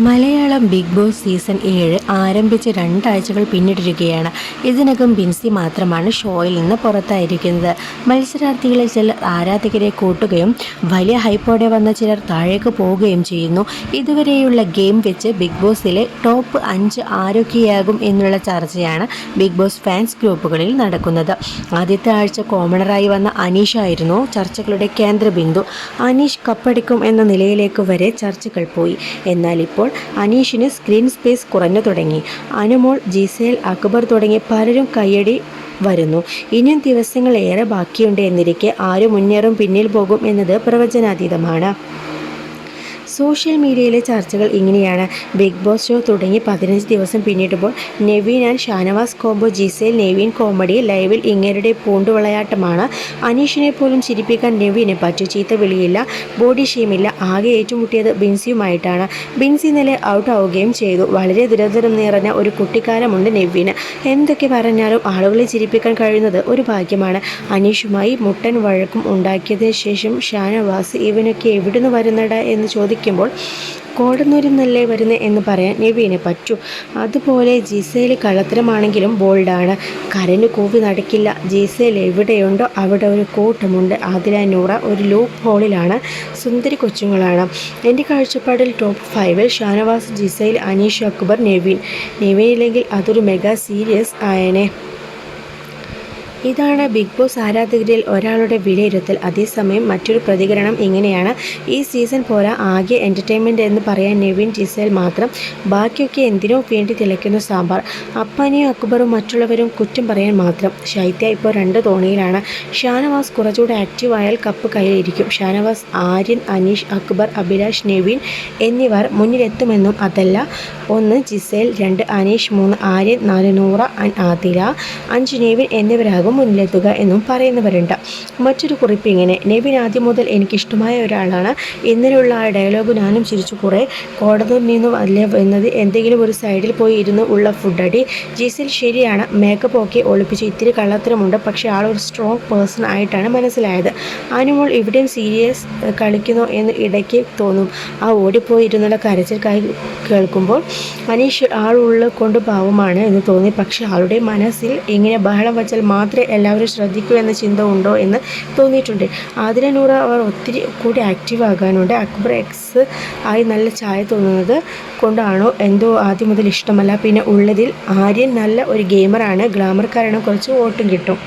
Malayalam big boss season ഏഴ് ആരംഭിച്ച് രണ്ടാഴ്ചകൾ പിന്നിട്ടിരിക്കുകയാണ്. ഇതിനകം ബിൻസി മാത്രമാണ് ഷോയിൽ നിന്ന് പുറത്തായിരിക്കുന്നത്. മത്സരാർത്ഥികളിൽ ചിലർ ആരാധകരെ കൂട്ടുകയും വലിയ ഹൈപ്പോടെ വന്ന ചിലർ താഴേക്ക് പോവുകയും ചെയ്യുന്നു. ഇതുവരെയുള്ള ഗെയിം വെച്ച് ബിഗ് ബോസിലെ ടോപ്പ് അഞ്ച് ആരൊക്കെയാകും എന്നുള്ള ചർച്ചയാണ് ബിഗ് ബോസ് ഫാൻസ് ഗ്രൂപ്പുകളിൽ നടക്കുന്നത്. ആദ്യത്തെ ആഴ്ച കോമണറായി വന്ന അനീഷ് ആയിരുന്നു ചർച്ചകളുടെ കേന്ദ്രബിന്ദു. അനീഷ് കപ്പടിക്കും എന്ന നിലയിലേക്ക് വരെ ചർച്ചകൾ പോയി. എന്നാൽ ഇപ്പോൾ അനീഷിന് സ്ക്രീൻ സ്പേസ് കുറഞ്ഞു തുടങ്ങി. അനുമോൾ ജിസേൽ അക്ബർ തുടങ്ങി പലരും കയ്യടി വരുന്നു. ഇനിയും ദിവസങ്ങൾ ഏറെ ബാക്കിയുണ്ട് എന്നിരിക്കെ ആര് മുന്നേറും പിന്നിൽ പോകും എന്നത് പ്രവചനാതീതമാണ്. സോഷ്യൽ മീഡിയയിലെ ചർച്ചകൾ ഇങ്ങനെയാണ്. ബിഗ് ബോസ് ഷോ തുടങ്ങി പതിനഞ്ച് ദിവസം പിന്നിടുമ്പോൾ Naveen and Shanavas combo Gisele Naveen comedy ലൈവിൽ ഇങ്ങരുടെ പൂണ്ടുവിളയാട്ടമാണ്. അനീഷിനെ പോലും ചിരിപ്പിക്കാൻ നെവീനെ പറ്റു ചീത്ത വിളിയില്ല ബോഡി ഷെയിമില്ല ആകെ ഏറ്റുമുട്ടിയത് ബിൻസിയുമായിട്ടാണ്. ബിൻസി നില ഔട്ട് ആവുകയും ചെയ്തു. വളരെ ദുരന്തരം നിറഞ്ഞ ഒരു കുട്ടിക്കാലമുണ്ട് നെവീന്. എന്തൊക്കെ പറഞ്ഞാലും ആളുകളെ ചിരിപ്പിക്കാൻ കഴിയുന്നത് ഒരു ഭാഗ്യമാണ്. അനീഷുമായി മുട്ടൻ വഴക്കും ഉണ്ടാക്കിയതിന് ശേഷം ഷാനവാസ് ഇവനൊക്കെ എവിടുന്ന് വരുന്നട എന്ന് ചോദിക്കുമ്പോൾ കോടന്നൂരിൽ നിന്നല്ലേ വരുന്നത് എന്ന് പറയാൻ നവീനെ പറ്റൂ. അതുപോലെ ജിസയിൽ കള്ളത്തരമാണെങ്കിലും ബോൾഡാണ്. കരന് കൂവി നടക്കില്ല. ജിസയിൽ എവിടെയുണ്ടോ അവിടെ ഒരു കൂട്ടമുണ്ട്. ആതിര നൂറ ഒരു ലൂപ്പ് ഹോളിലാണ്. സുന്ദരി കൊച്ചുങ്ങളാണ്. എന്റെ കാഴ്ചപ്പാടിൽ ടോപ്പ് ഫൈവിൽ ഷാനവാസ് ജിസയിൽ അനീഷ് അക്ബർ നെവിൻ. ഇല്ലെങ്കിൽ അതൊരു മെഗാ സീരിയസ് ആയനെ. ഇതാണ് ബിഗ് ബോസ് ആരാധകരിൽ ഒരാളുടെ വിലയിരുത്തൽ. അതേസമയം മറ്റൊരു പ്രതികരണം ഇങ്ങനെയാണ്. ഈ സീസൺ പോരാ ആകെ എന്റർടൈൻമെന്റ് എന്ന് പറയാൻ നെവിൻ ജിസേൽ മാത്രം. ബാക്കിയൊക്കെ എന്തിനോ വേണ്ടി തിളയ്ക്കുന്ന സാമ്പാർ. അപ്പനിയും അക്ബറും മറ്റുള്ളവരും കുറ്റം പറയാൻ മാത്രം. ശൈത്യ ഇപ്പോൾ രണ്ട് തോണിയിലാണ്. ഷാനവാസ് കുറച്ചുകൂടെ ആക്റ്റീവ് ആയാൽ കപ്പ് കയ്യിലിരിക്കും. ഷാനവാസ് ആര്യൻ അനീഷ് അക്ബർ അഭിലാഷ് നെവിൻ എന്നിവർ മുന്നിലെത്തുമെന്നും അതല്ല. ഒന്ന് ജിസേൽ രണ്ട് അനീഷ് മൂന്ന് ആര്യൻ നാല് നൂറ ആതിര. അഞ്ച് നെവിൻ എന്നിവരാകും മുന്നിലെത്തുക എന്നും പറയുന്നവരുണ്ട്. മറ്റൊരു കുറിപ്പ് ഇങ്ങനെ നെവിൻ ആദ്യം മുതൽ എനിക്കിഷ്ടമായ ഒരാളാണ്. ഇന്നലെയുള്ള ആ ഡയലോഗ് ഞാനും ചിരിച്ചു കുറേ. കോടതിയിൽ നിന്നും അല്ല എന്നത് എന്തെങ്കിലും ഒരു സൈഡിൽ പോയി ഇരുന്ന് ഉള്ള ഫുഡ് അടി. ജിസിൽ ശരിയാണ്. മേക്കപ്പ് ഒക്കെ ഒളിപ്പിച്ച് ഇത്തിരി കള്ളത്തരമുണ്ട്. പക്ഷേ ആൾ ഒരു സ്ട്രോങ് പേഴ്സൺ ആയിട്ടാണ് മനസ്സിലായത്. അനുമോൾ ഇവിടെയും സീരിയസ് കളിക്കുന്നു എന്ന് ഇടയ്ക്ക് തോന്നും. ആ ഓടിപ്പോയി ഇരുന്നുള്ള കരച്ചിൽ കൈ കേൾക്കുമ്പോൾ മനീഷ് ആളുള്ള കൊണ്ട് പാവമാണ് എന്ന് തോന്നി. പക്ഷേ ആളുടെ മനസ്സിൽ ഇങ്ങനെ ബഹളം വച്ചാൽ മാത്രമേ എല്ലാവരും ശ്രദ്ധിക്കൂ എന്ന ചിന്ത ഉണ്ടോ എന്ന് തോന്നിയിട്ടുണ്ട്. നൂറ അവർ ഒത്തിരി കൂടി ആക്റ്റീവ് ആകാനുണ്ട്. അക്ബർ എക്സ് ആയി നല്ല ചായ തോന്നുന്നത് കൊണ്ടാണോ? എന്തോ ആദ്യം മുതൽ ഇഷ്ടമല്ല. പിന്നെ ഉള്ളതിൽ ആര്യൻ നല്ല ഒരു ഗെയിമറാണ് ഗ്ലാമർ കാരണം കുറച്ച് വോട്ടും കിട്ടും.